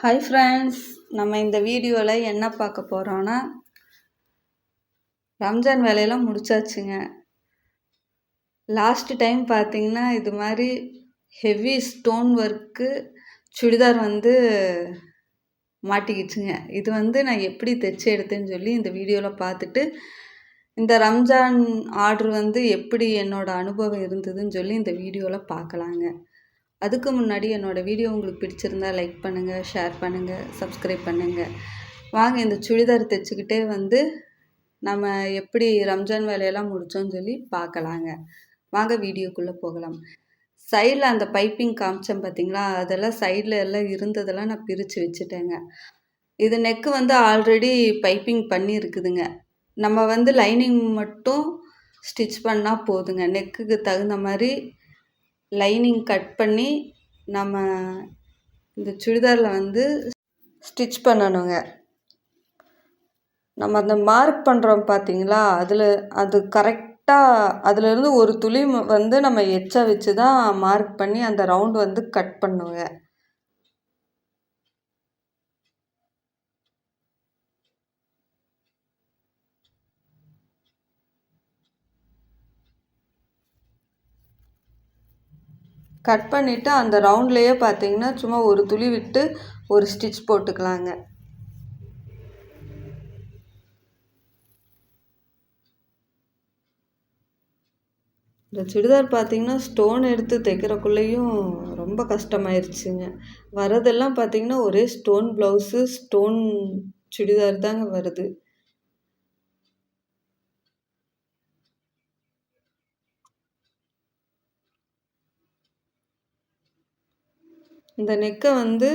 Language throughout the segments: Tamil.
ஹாய் ஃப்ரெண்ட்ஸ் நம்ம இந்த வீடியோவில் என்ன பார்க்க போகிறோன்னா ரம்ஜான் வேலையெல்லாம் முடிச்சாச்சுங்க. லாஸ்ட் டைம் பார்த்திங்கன்னா இது மாதிரி ஹெவி ஸ்டோன் ஒர்க்கு சுடிதார் வந்து மாட்டிக்கிச்சுங்க. இது வந்து நான் எப்படி தைச்சி எடுத்தேன்னு சொல்லி இந்த வீடியோவில் பார்த்துட்டு இந்த ரம்ஜான் ஆர்டர் வந்து எப்படி என்னோடய அனுபவம் இருந்ததுன்னு சொல்லி இந்த வீடியோவில் பார்க்கலாங்க. அதுக்கு முன்னாடி என்னோடய வீடியோ உங்களுக்கு பிடிச்சிருந்தா லைக் பண்ணுங்கள் ஷேர் பண்ணுங்கள் சப்ஸ்கிரைப் பண்ணுங்கள் வாங்க இந்த சுடிதார் தைச்சிக்கிட்டே வந்து நம்ம எப்படி ரம்ஜான் வேலையெல்லாம் முடித்தோன்னு சொல்லி பார்க்கலாங்க. வாங்க வீடியோக்குள்ளே போகலாம். சைடில் அந்த பைப்பிங் காமிச்சேன் பார்த்தீங்களா அதெல்லாம் சைடில் எல்லாம் இருந்ததெல்லாம் நான் பிரித்து வச்சுட்டேங்க. இது நெக்கு வந்து ஆல்ரெடி பைப்பிங் பண்ணியிருக்குதுங்க. நம்ம வந்து லைனிங் மட்டும் ஸ்டிச் பண்ணால் போதுங்க. நெக்குக்கு தகுந்த மாதிரி லைனிங் கட் பண்ணி நம்ம இந்த சுடிதாரில் வந்து ஸ்டிச் பண்ணணுங்க. நம்ம அந்த மார்க் பண்ணுறோம் பார்த்தீங்களா? அதில் அது கரெக்டாக அதுலேருந்து ஒரு துளி வந்து நம்ம எச்சா வச்சு தான் மார்க் பண்ணி அந்த ரவுண்ட் வந்து கட் பண்ணுங்க. கட் பண்ணிவிட்டு அந்த ரவுண்ட்லேயே பார்த்தீங்கன்னா சும்மா ஒரு துளி விட்டு ஒரு ஸ்டிச் போட்டுக்கலாங்க. இந்த சுடிதார் பார்த்திங்கன்னா ஸ்டோன் எடுத்து தைக்கிறக்குள்ளேயும் ரொம்ப கஷ்டமாயிருச்சுங்க. வரதெல்லாம் பார்த்திங்கன்னா ஒரே ஸ்டோன் ப்ளவுஸு ஸ்டோன் சுடிதார் தாங்க வருது. இந்த நெக்கை வந்து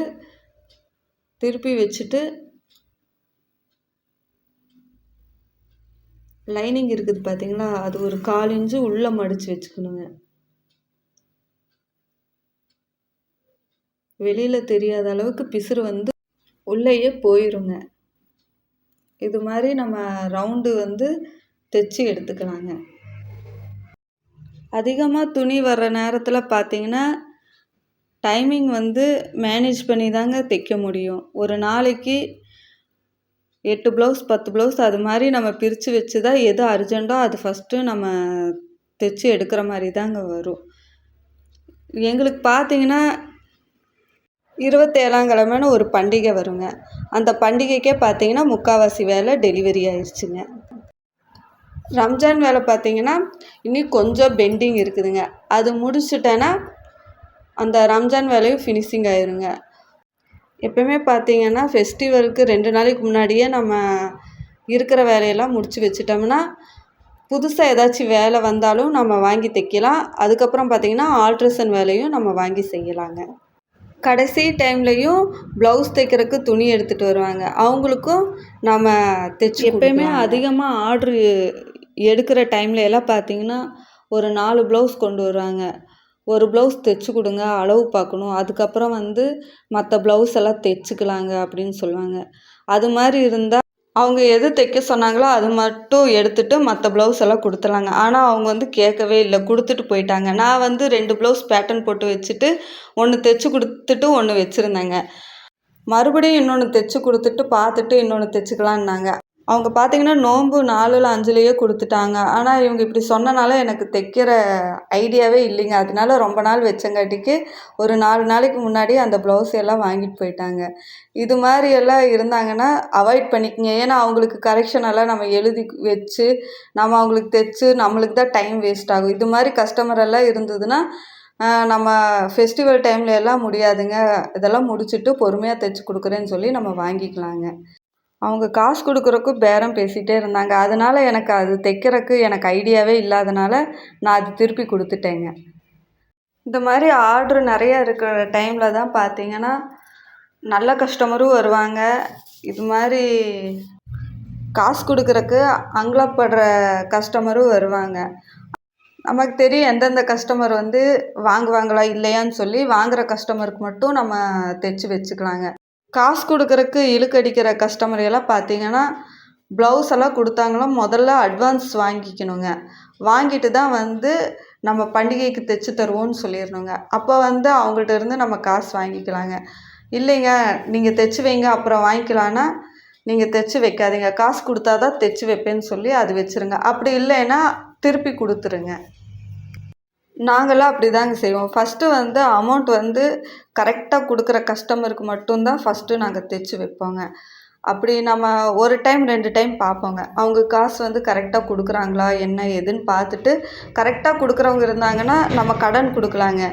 திருப்பி வச்சுட்டு லைனிங் இருக்குது பார்த்தீங்களா அது ஒரு கால் இன்ச்சு உள்ளே மடித்து வச்சுக்கணுங்க. வெளியில் தெரியாத அளவுக்கு பிசுறு வந்து உள்ளேயே போயிருங்க. இது மாதிரி நம்ம ரவுண்டு வந்து தைச்சி எடுத்துக்கலாங்க. அதிகமாக துணி வர்ற நேரத்தில் பார்த்தீங்கன்னா டைமிங் வந்து மேனேஜ் பண்ணி தாங்க தைக்க முடியும். ஒரு நாளைக்கு எட்டு ப்ளவுஸ் பத்து ப்ளவுஸ் அது மாதிரி நம்ம பிரித்து வச்சு தான் எது அர்ஜெண்ட்டோ அது ஃபஸ்ட்டு நம்ம தைச்சி எடுக்கிற மாதிரி தாங்க வரும். எங்களுக்கு பார்த்தீங்கன்னா இருபத்தேழாம் கிழமைன்னு ஒரு பண்டிகை வருங்க. அந்த பண்டிகைக்கே பார்த்தீங்கன்னா முக்கால்வாசி வேலை டெலிவரி ஆயிடுச்சுங்க ரம்ஜான் வேலை பார்த்தீங்கன்னா இன்னும் கொஞ்சம் பெண்டிங் இருக்குதுங்க. அது முடிச்சுட்டேன்னா அந்த ரம்ஜான் வேலையும் ஃபினிஷிங் ஆயிருங்க. எப்போயுமே பார்த்தீங்கன்னா ஃபெஸ்டிவலுக்கு ரெண்டு நாளைக்கு முன்னாடியே நம்ம இருக்கிற வேலையெல்லாம் முடித்து வச்சிட்டோம்னா புதுசாக ஏதாச்சும் வேலை வந்தாலும் நம்ம வாங்கி தைக்கலாம். அதுக்கப்புறம் பார்த்திங்கன்னா ஆல்ட்ரேஷன் வேலையும் நம்ம வாங்கி செய்யலாங்க. கடைசி டைம்லையும் ப்ளவுஸ் தைக்கிறதுக்கு துணி எடுத்துகிட்டு வருவாங்க. அவங்களுக்கும் நம்ம தைச்சி எப்போயுமே அதிகமாக ஆர்ட்ரு எடுக்கிற டைமில் எல்லாம் பார்த்திங்கன்னா ஒரு நாலு ப்ளவுஸ் கொண்டு வருவாங்க. ஒரு ப்ளவுஸ் தைச்சி கொடுங்க அளவு பார்க்கணும். அதுக்கப்புறம் வந்து மற்ற ப்ளவுஸ் எல்லாம் தைச்சிக்கலாங்க அப்படின்னு சொல்லுவாங்க. அது மாதிரி இருந்தால் அவங்க எது தைக்க சொன்னாங்களோ அது மட்டும் எடுத்துகிட்டு மற்ற ப்ளவுஸ் எல்லாம் கொடுத்துலாங்க ஆனால் அவங்க வந்து கேட்கவே இல்லை. கொடுத்துட்டு போயிட்டாங்க. நான் வந்து ரெண்டு ப்ளவுஸ் பேட்டர்ன் போட்டு வச்சுட்டு ஒன்று தைச்சி கொடுத்துட்டு ஒன்று வச்சுருந்தேங்க. மறுபடியும் இன்னொன்று தைச்சி கொடுத்துட்டு பார்த்துட்டு இன்னொன்று தைச்சிக்கலான்னாங்க அவங்க பார்த்தீங்கன்னா நோன்பு நாலில் அஞ்சுலேயே கொடுத்துட்டாங்க. ஆனால் இவங்க இப்படி சொன்னனால எனக்கு தைக்கிற ஐடியாவே இல்லைங்க. அதனால ரொம்ப நாள் வச்சங்காட்டிக்கு ஒரு நாலு நாளைக்கு முன்னாடி அந்த ப்ளவுஸ் எல்லாம் வாங்கிட்டு போயிட்டாங்க. இது மாதிரி எல்லாம் இருந்தாங்கன்னா அவாய்ட் பண்ணிக்கங்க. ஏன்னா அவங்களுக்கு கரெக்ஷன் எல்லாம் நம்ம எழுதி வச்சு நம்ம அவங்களுக்கு தைச்சு நம்மளுக்கு தான் டைம் வேஸ்ட் ஆகும். இது மாதிரி கஸ்டமர் எல்லாம் இருந்ததுன்னா நம்ம ஃபெஸ்டிவல் டைமில் எல்லாம் முடியாதுங்க. இதெல்லாம் முடிச்சுட்டு பொறுமையாக தைச்சி கொடுக்குறேன்னு சொல்லி நம்ம வாங்கிக்கலாங்க. அவங்க காசு கொடுக்குறக்கும் பேரம் பேசிகிட்டே இருந்தாங்க. அதனால் எனக்கு அது தைக்கிறக்கு எனக்கு ஐடியாவே இல்லாதனால நான் அது திருப்பி கொடுத்துட்டேங்க. இந்த மாதிரி ஆர்டர் நிறையா இருக்கிற டைமில் தான் பார்த்தீங்கன்னா நல்ல கஸ்டமரும் வருவாங்க. இது மாதிரி காசு கொடுக்குறக்கு அங்கலப்படுற கஸ்டமரும் வருவாங்க. நமக்கு தெரியும் எந்தெந்த கஸ்டமர் வந்து வாங்குவாங்களா இல்லையான்னு சொல்லி வாங்குகிற கஸ்டமருக்கு மட்டும் நம்ம தைச்சி வச்சுக்கலாங்க. காசு கொடுக்குறக்கு இழுக்கடிக்கிற கஸ்டமர் எல்லாம் பார்த்தீங்கன்னா ப்ளவுஸ் எல்லாம் கொடுத்தாங்களோ முதல்ல அட்வான்ஸ் வாங்கிக்கணுங்க. வாங்கிட்டு தான் வந்து நம்ம பண்டிகைக்கு தைச்சி தருவோம்னு சொல்லிடணுங்க. அப்போ வந்து அவங்கள்ட்ட இருந்து நம்ம காசு வாங்கிக்கலாங்க. இல்லைங்க நீங்கள் தைச்சி வைங்க அப்புறம் வாங்கிக்கலான்னா நீங்கள் தைச்சி வைக்காதீங்க. காசு கொடுத்தா தான் தைச்சி வைப்பேன்னு சொல்லி அது வச்சுருங்க. அப்படி இல்லைன்னா திருப்பி கொடுத்துருங்க. நாங்களாம் அப்படி தாங்க செய்வோம். ஃபஸ்ட்டு வந்து அமௌண்ட் வந்து கரெக்டாக கொடுக்குற கஸ்டமருக்கு மட்டும்தான் ஃபஸ்ட்டு நாங்கள் தைச்சி வைப்போங்க. அப்படி நம்ம ஒரு டைம் ரெண்டு டைம் பார்ப்போங்க. அவங்க காசு வந்து கரெக்டாக கொடுக்குறாங்களா என்ன ஏதுன்னு பார்த்துட்டு கரெக்டாக கொடுக்குறவங்க இருந்தாங்கன்னா நம்ம கடன் கொடுக்கலாங்க.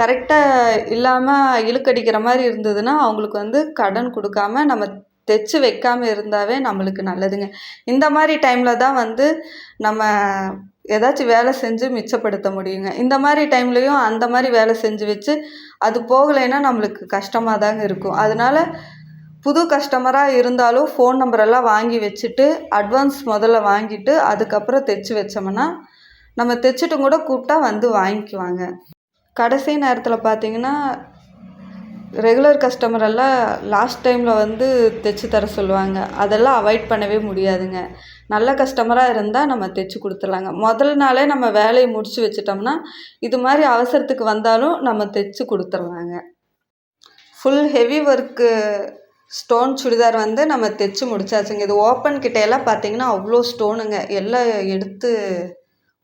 கரெக்டாக இல்லாமல் இழுக்கடிக்கிற மாதிரி இருந்ததுன்னா அவங்களுக்கு வந்து கடன் கொடுக்காம நம்ம தைச்சி வைக்காமல் இருந்தாவே நம்மளுக்கு நல்லதுங்க. இந்த மாதிரி டைமில் தான் வந்து நம்ம ஏதாச்சும் வேலை செஞ்சு மிச்சப்படுத்த முடியுங்க. இந்த மாதிரி டைம்லேயும் அந்த மாதிரி வேலை செஞ்சு வச்சு அது போகலைன்னா நம்மளுக்கு கஷ்டமாக தாங்க இருக்கும். அதனால புது கஸ்டமராக இருந்தாலும் ஃபோன் நம்பரெல்லாம் வாங்கி வச்சுட்டு அட்வான்ஸ் முதல்ல வாங்கிட்டு அதுக்கப்புறம் தைச்சி வச்சோம்னா நம்ம தைச்சிட்டும் கூட கூப்பிட்டா வந்து வாங்கிக்குவாங்க. கடைசி நேரத்தில் பார்த்தீங்கன்னா ரெகுலர் கஸ்டமர் எல்லாம் லாஸ்ட் டைமில் வந்து தைச்சி தர சொல்லுவாங்க. அதெல்லாம் அவாய்ட் பண்ணவே முடியாதுங்க. நல்ல கஸ்டமராக இருந்தால் நம்ம தைச்சி கொடுத்துர்லாங்க முதல் நாளே நம்ம வேலையை முடித்து வச்சிட்டோம்னா இது மாதிரி அவசரத்துக்கு வந்தாலும் நம்ம தைச்சி கொடுத்துர்லாங்க full heavy work stone churidar வந்து நம்ம தைச்சி முடிச்சாச்சுங்க. இது ஓப்பன் கிட்டையெல்லாம் பார்த்தீங்கன்னா அவ்வளோ ஸ்டோனுங்க எல்லாம் எடுத்து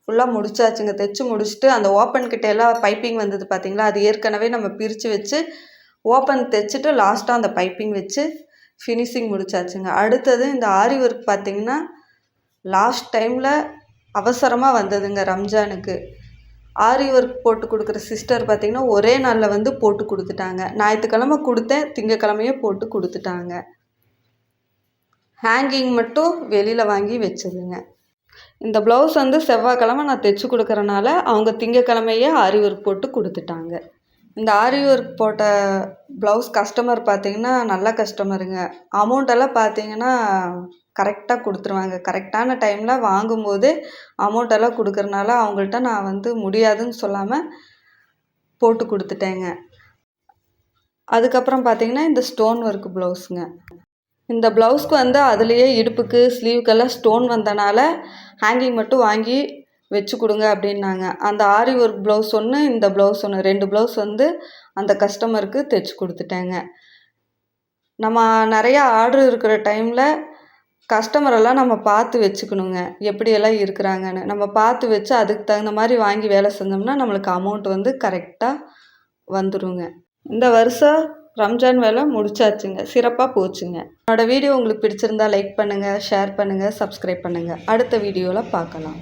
ஃபுல்லாக முடிச்சாச்சுங்க. தைச்சி முடிச்சுட்டு அந்த ஓப்பன் கிட்டையெல்லாம் பைப்பிங் வந்தது பார்த்தீங்களா அது ஏற்கனவே நம்ம பிரித்து வச்சு ஓப்பன் தைச்சிட்டு லாஸ்ட்டாக அந்த பைப்பிங் வச்சு ஃபினிஷிங் முடிச்சாச்சுங்க. அடுத்தது இந்த ஆரி ஒர்க் பார்த்திங்கன்னா லாஸ்ட் டைமில் அவசரமாக வந்ததுங்க ரம்ஜானுக்கு. ஆரி ஒர்க் போட்டு கொடுக்குற சிஸ்டர் பார்த்திங்கன்னா ஒரே நாளில் வந்து போட்டு கொடுத்துட்டாங்க. ஞாயிற்றுக்கிழமை கொடுத்தேன் திங்கக்கிழமையே போட்டு கொடுத்துட்டாங்க. ஹேங்கிங் மட்டும் வெளியில் வாங்கி வச்சதுங்க. இந்த ப்ளவுஸ் வந்து செவ்வாய்க்கிழமை நான் தைச்சி கொடுக்குறனால அவங்க திங்கக்கிழமையே ஆரி ஒர்க் போட்டு கொடுத்துட்டாங்க. இந்த ஆரி ஒர்க் போட்ட ப்ளவுஸ் கஸ்டமர் பார்த்தீங்கன்னா நல்ல கஸ்டமருங்க. அமௌண்ட்டெல்லாம் பார்த்தீங்கன்னா கரெக்டாக கொடுத்துருவாங்க. கரெக்டான டைமில் வாங்கும்போது அமௌண்ட்டெல்லாம் கொடுக்குறனால அவங்கள்ட்ட நான் வந்து முடியாதுன்னு சொல்லாமல் போட்டு கொடுத்துட்டேங்க. அதுக்கப்புறம் பார்த்தீங்கன்னா இந்த ஸ்டோன் ஒர்க் ப்ளவுஸுங்க. இந்த ப்ளவுஸ்க்கு வந்து அதுலேயே இடுப்புக்கு ஸ்லீவுக்கெல்லாம் ஸ்டோன் வந்தனால ஹேங்கிங் மட்டும் வாங்கி வச்சு கொடுங்க அப்படின்னாங்க. அந்த ஆரி ஒர்க் ப்ளவுஸ் ஒன்று இந்த ப்ளவுஸ் ஒன்று ரெண்டு ப்ளவுஸ் வந்து அந்த கஸ்டமருக்கு தைச்சி கொடுத்துட்டேங்க. நம்ம நிறையா ஆர்டர் இருக்கிற டைமில் கஸ்டமரெல்லாம் நம்ம பார்த்து வச்சுக்கணுங்க. எப்படியெல்லாம் இருக்கிறாங்கன்னு. நம்ம பார்த்து வச்சு அதுக்கு தகுந்த மாதிரி வாங்கி வேலை செஞ்சோம்னா நம்மளுக்கு அமௌண்ட் வந்து கரெக்டாக வந்துடுங்க இந்த வருஷம் ரம்ஜான் வேலை முடிச்சாச்சுங்க. சிறப்பாக போச்சுங்க. என்னோடய வீடியோ உங்களுக்கு பிடிச்சிருந்தா லைக் பண்ணுங்கள் ஷேர் பண்ணுங்கள் சப்ஸ்கிரைப் பண்ணுங்கள் அடுத்த வீடியோவில் பார்க்கலாம்.